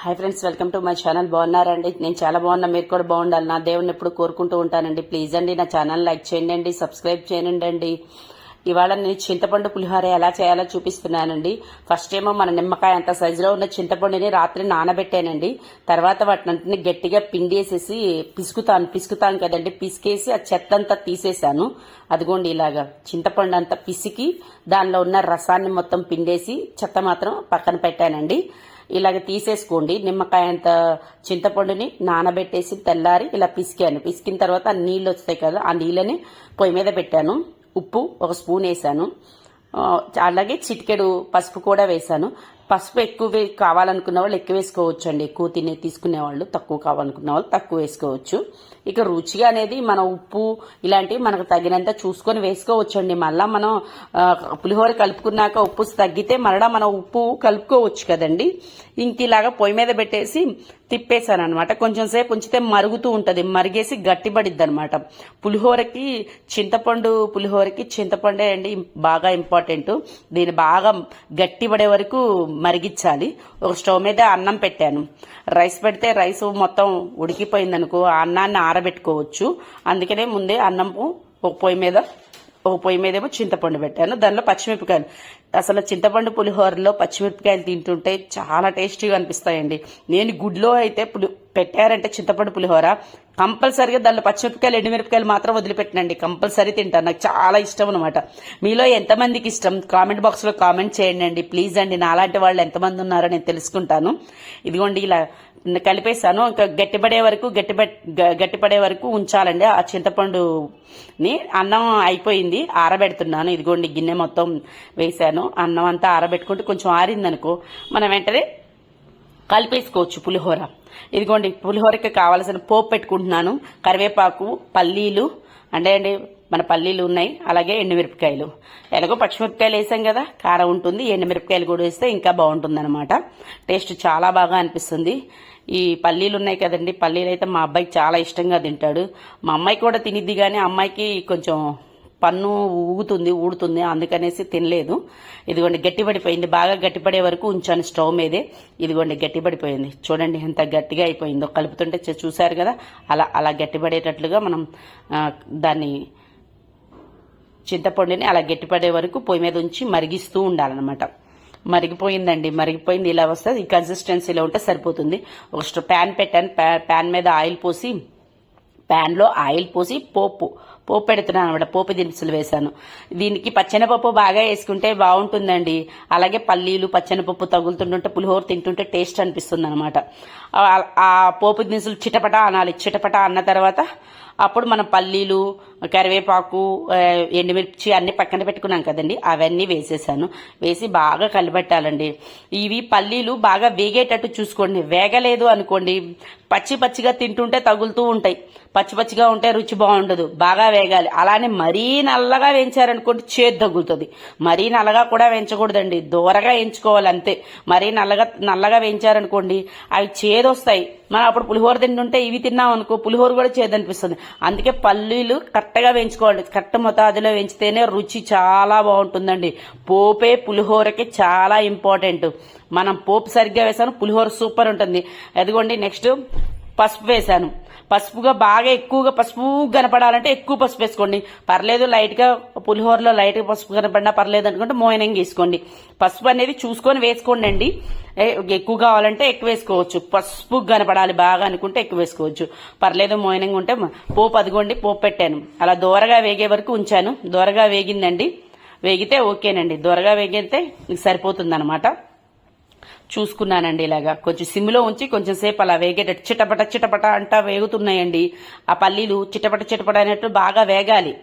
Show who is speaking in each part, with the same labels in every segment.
Speaker 1: Hi friends welcome to my channel. బాగున్నారండి? నేను చాలా బాగున్నా. మీరు కూడా బాగుండాలి. నా దేవుని ఎప్పుడు కోరుకుంటూ ఉంటానండి. ప్లీజ్ అండి నా ఛానల్ లైక్ చేయండి అండి సబ్స్క్రైబ్ చేయండి అండి. ఇవాళ నేను చింతపండు పులిహోర ఎలా చేయాలో చూపిస్తున్నానండి. ఫస్ట్ ఏమో మన నిమ్మకాయ అంత సైజులో ఉన్న చింతపండుని రాత్రి నానబెట్టానండి. తర్వాత వాటిని గట్టిగా పిండేసేసి పిసుకుతాను. పిసుకుతాను కదండి. పిసికేసి ఆ చెత్త అంతా తీసేశాను. అదిగోండి ఇలాగా చింతపండు అంతా పిసికి దానిలో ఉన్న రసాన్ని మొత్తం పిండేసి చెత్త మాత్రం పక్కన పెట్టానండి. ఇలాగ తీసేసుకోండి. నిమ్మకాయ అంత చింతపండుని నానబెట్టేసి తెల్లారి ఇలా పిసికాను. పిసికిన తర్వాత ఆ నీళ్ళు వస్తాయి కదా ఆ నీళ్ళని పొయ్యి మీద పెట్టాను. ఉప్పు ఒక స్పూన్ వేసాను. అలాగే చిటికెడు పసుపు కూడా వేసాను. పసుపు ఎక్కువ కావాలనుకున్న వాళ్ళు ఎక్కువ వేసుకోవచ్చు అండి ఎక్కువ తినే తీసుకునే వాళ్ళు తక్కువ కావాలనుకున్న వాళ్ళు తక్కువ వేసుకోవచ్చు. ఇక రుచిగా అనేది మన ఉప్పు ఇలాంటివి మనకు తగినంత చూసుకొని వేసుకోవచ్చు అండి మళ్ళా మనం పులిహోర కలుపుకున్నాక ఉప్పు తగ్గితే మరలా మనం ఉప్పు కలుపుకోవచ్చు కదండి. ఇంక ఇలాగా పొయ్యి మీద పెట్టేసి తిప్పేశాను అనమాట కొంచెం సేపు ఉంచితే మరుగుతూ ఉంటుంది. మరిగేసి గట్టిపడిద్ది అనమాట పులిహోరకి చింతపండు పులిహోరకి చింతపండే అండి బాగా ఇంపార్టెంట్. దీన్ని బాగా గట్టిపడే వరకు మరిగించాలి. ఒక స్టవ్ మీద అన్నం పెట్టాను. రైస్ పెడితే రైస్ మొత్తం ఉడికిపోయిందనుకో ఆ అన్నాన్ని ఆరబెట్టుకోవచ్చు. అందుకనే ముందే అన్నం ఒక పొయ్యి మీద ఒక పొయ్యి మీద ఏమో చింతపండు పెట్టాను. దానిలో పచ్చిమిరపకాయలు. అసలు చింతపండు పులిహోరలో పచ్చిమిరపకాయలు తింటుంటే చాలా టేస్టీగా అనిపిస్తాయండి. నేను గుడ్లో అయితే పులి పెట్టారంటే చింతపండు పులిహోర. కంపల్సరీగా దానిలో పచ్చిమిరపకాయలు ఎండుమిరపకాయలు మాత్రం వదిలిపెట్టనండి. కంపల్సరీ తింటాను నాకు చాలా ఇష్టం అనమాట మీలో ఎంతమందికి ఇష్టం? కామెంట్ బాక్స్లో కామెంట్ చేయండి అండి ప్లీజ్ అండి నాలాంటి వాళ్ళు ఎంతమంది ఉన్నారో నేను తెలుసుకుంటాను. ఇదిగోండి ఇలా కలిపేసాను ఇంకా గట్టిపడే వరకు గట్టిపడే గట్టిపడే వరకు ఉంచాలండి. ఆ చింతపండుని అన్నం అయిపోయింది. ఆరబెడుతున్నాను. ఇదిగోండి గిన్నె మొత్తం వేసాను అన్నం అంతా ఆరబెట్టుకుంటే కొంచెం ఆరిందనుకో మనం వెంటనే కలిపేసుకోవచ్చు పులిహోర. ఇదిగోండి పులిహోరకి కావాల్సిన పోపు పెట్టుకుంటున్నాను. కరివేపాకు పల్లీలు అంటే అండి మన పల్లీలు ఉన్నాయి అలాగే ఎండుమిరపకాయలు. ఎలాగో పచ్చిమిరపకాయలు వేసాం కదా కారం ఉంటుంది ఎండుమిరపకాయలు కూడా వేస్తే ఇంకా బాగుంటుంది అనమాట టేస్ట్ చాలా బాగా అనిపిస్తుంది. ఈ పల్లీలు ఉన్నాయి కదండి పల్లీలు అయితే మా అబ్బాయికి చాలా ఇష్టంగా తింటాడు. మా అమ్మాయి కూడా తినిద్ది కానీ అమ్మాయికి కొంచెం పన్ను ఊగుతుంది ఊడుతుంది అందుకనేసి తినలేదు. ఇదిగోండి గట్టిపడిపోయింది. బాగా గట్టిపడే వరకు ఉంచాను స్టవ్ మీదే. ఇదిగోండి గట్టిపడిపోయింది. చూడండి ఎంత గట్టిగా అయిపోయిందో. కలుపుతుంటే చూ- చూశారు కదా? అలా అలా గట్టిపడేటట్లుగా మనం దాన్ని చింతపండుని అలా గట్టిపడే వరకు పొయ్యి మీద ఉంచి మరిగిస్తూ ఉండాలన్నమాట. మరిగిపోయిందండి. మరిగిపోయింది ఇలా వస్తే ఈ కన్సిస్టెన్సీలో ఉంటే సరిపోతుంది. ఒక ప్యాన్ పెట్టాను. ప్యాన్ మీద ఆయిల్ పోసి ప్యాన్లో ఆయిల్ పోసి పోపు పోపు పెడుతున్నాను అనమాట పోపు దినుసులు వేశాను. దీనికి పచ్చెనపప్పు బాగా వేసుకుంటే బాగుంటుందండి. అలాగే పల్లీలు పచ్చెనపప్పు తగులుతుంటుంటే పులిహోర తింటుంటే టేస్ట్ అనిపిస్తుంది అనమాట ఆ పోపు దినుసులు చిటపట అనాలి. చిటపట అన్న తర్వాత అప్పుడు మనం పల్లీలు కరివేపాకు ఎండుమిర్చి అన్ని పక్కన పెట్టుకున్నాం కదండి. అవన్నీ వేసేసాను. వేసి బాగా కలిపెట్టాలండి ఇవి పల్లీలు బాగా వేగేటట్టు చూసుకోండి. వేగలేదు అనుకోండి. పచ్చి పచ్చిగా తింటుంటే తగులుతూ ఉంటాయి. పచ్చి పచ్చిగా ఉంటే రుచి బాగుండదు. బాగా వేగాలి. అలానే మరీ నల్లగా వేయించారనుకోండి చేదు తగులుతుంది మరీ నల్లగా కూడా వేయించకూడదండి. దూరగా వేయించుకోవాలి అంతే. మరీ నల్లగా నల్లగా వేయించారనుకోండి అవి చేదు వస్తాయి మనం అప్పుడు పులిహోర తింటుంటే ఇవి తిన్నాం అనుకో పులిహోర కూడా చేదు అనిపిస్తుంది అందుకే పల్లీలు కరెక్ట్గా వేయించుకోవాలి. కరెక్ట్ మొతాదులో వేయించితేనే రుచి చాలా బాగుంటుందండి. పోపే పులిహోరకి చాలా ఇంపార్టెంట్. మనం పోపు సరిగ్గా వేసాను పులిహోర సూపర్ ఉంటుంది. అదిగోండి నెక్స్ట్ పసుపు వేసాను పసుపుగా బాగా ఎక్కువగా పసుపు కనపడాలంటే ఎక్కువ పసుపు వేసుకోండి. పర్లేదు లైట్గా పులిహోరలో లైట్గా పసుపు కనపడినా పర్లేదు అనుకుంటే మోయనంగా వేసుకోండి. పసుపు అనేది చూసుకొని వేసుకోండి అండి. ఎక్కువ కావాలంటే ఎక్కువ వేసుకోవచ్చు. పసుపు కనపడాలి బాగా అనుకుంటే ఎక్కువ వేసుకోవచ్చు. పర్లేదు మోయనంగా ఉంటే పోపు అదిగోండి పోపు పెట్టాను. అలా దూరగా వేగే వరకు ఉంచాను. దూరగా వేగిందండి. వేగితే ఓకేనండి. దూరగా వేగితే సరిపోతుంది చూసుకున్నానండి ఇలాగా. కొంచెం సిమ్లో ఉంచి కొంచెం సేపు అలా వేగేటట్టు చిటపట చిటపట అంటా వేగుతున్నాయండి. ఆ పల్లీలు చిటపట చిటపట అనేట్టు బాగా వేగాలి.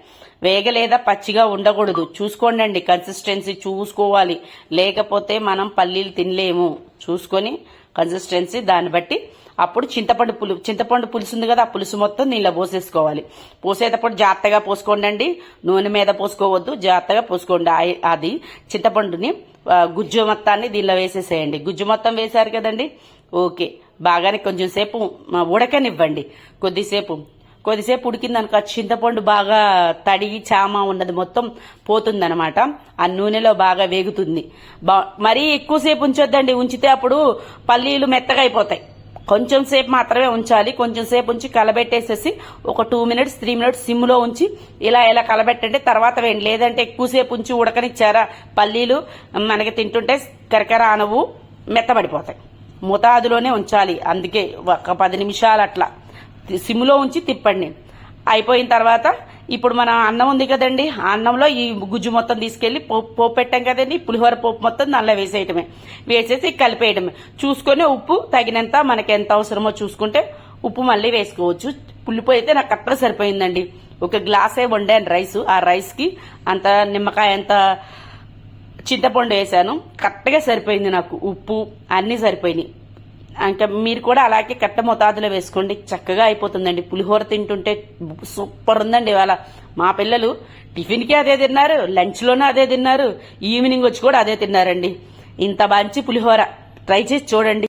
Speaker 1: వేగలేదా పచ్చిగా ఉండకూడదు. చూసుకోండి అండి కన్సిస్టెన్సీ చూసుకోవాలి. లేకపోతే మనం పల్లీలు తినలేము. చూసుకొని కన్సిస్టెన్సీ దాన్ని బట్టి అప్పుడు చింతపండు పులు చింతపండు పులుసు ఉంది కదా ఆ పులుసు మొత్తం నీళ్ళ పోసేసుకోవాలి. పోసేటప్పుడు జాగ్రత్తగా పోసుకోండి నూనె మీద పోసుకోవద్దు. జాగ్రత్తగా పోసుకోండి. అది చింతపండుని గుజ్జు మొత్తాన్ని దీనిలో వేసేసేయండి. గుజ్జు మొత్తం వేశారు కదండి? ఓకే. బాగానే కొంచెం సేపు ఉడకనివ్వండి. కొద్దిసేపు. కొద్దిసేపు ఉడికిందనుకో చింతపండు బాగా తడిగి చామ ఉన్నది మొత్తం పోతుందనమాట. ఆ నూనెలో బాగా వేగుతుంది. బా మరీ ఎక్కువసేపు ఉంచొద్దండి. ఉంచితే అప్పుడు పల్లీలు మెత్తగా అయిపోతాయి. కొంచెం సేపు మాత్రమే ఉంచాలి. కొంచెం సేపు ఉంచి కలబెట్టేసేసి ఒక టూ మినిట్స్ త్రీ మినిట్స్ సిమ్లో ఉంచి ఇలా ఇలా కలబెట్టండి తర్వాత వేయండి. లేదంటే ఎక్కువసేపు ఉంచి ఉడకనిచ్చారా? పల్లీలు మనకి తింటుంటే కరకర అనవు మెత్తబడిపోతాయి. మోతాదులోనే ఉంచాలి. అందుకే ఒక పది నిమిషాలు అట్లా. సిమ్లో ఉంచి తిప్పండి. అయిపోయిన తర్వాత ఇప్పుడు మన అన్నం ఉంది కదండి ఆ అన్నంలో ఈ గుజ్జు మొత్తం తీసుకెళ్ళి పోపు పోపు పెట్టాం కదండి పులిహోర పోపు మొత్తం దానిలో వేసేయటమే. వేసేసి కలిపేయడమే చూసుకొని ఉప్పు తగినంత మనకి ఎంత అవసరమో చూసుకుంటే ఉప్పు మళ్ళీ వేసుకోవచ్చు. పులిపోయి అయితే నాకు కరెక్ట్గా సరిపోయిందండి. ఒక గ్లాసే వండాను రైస్. ఆ రైస్కి అంత నిమ్మకాయ అంత చింతపండు వేసాను. కరెక్ట్గా సరిపోయింది నాకు. ఉప్పు అన్నీ సరిపోయినాయి. ఇంకా మీరు కూడా అలాగే కట్ట మోతాదులో వేసుకోండి. చక్కగా అయిపోతుందండి. పులిహోర తింటుంటే సూపర్ ఉందండి ఇవాళ. మా పిల్లలు టిఫిన్కి అదే తిన్నారు లంచ్లోనూ అదే తిన్నారు ఈవినింగ్ వచ్చి కూడా అదే తిన్నారండి. ఇంత మంచి పులిహోర. ట్రై చేసి చూడండి.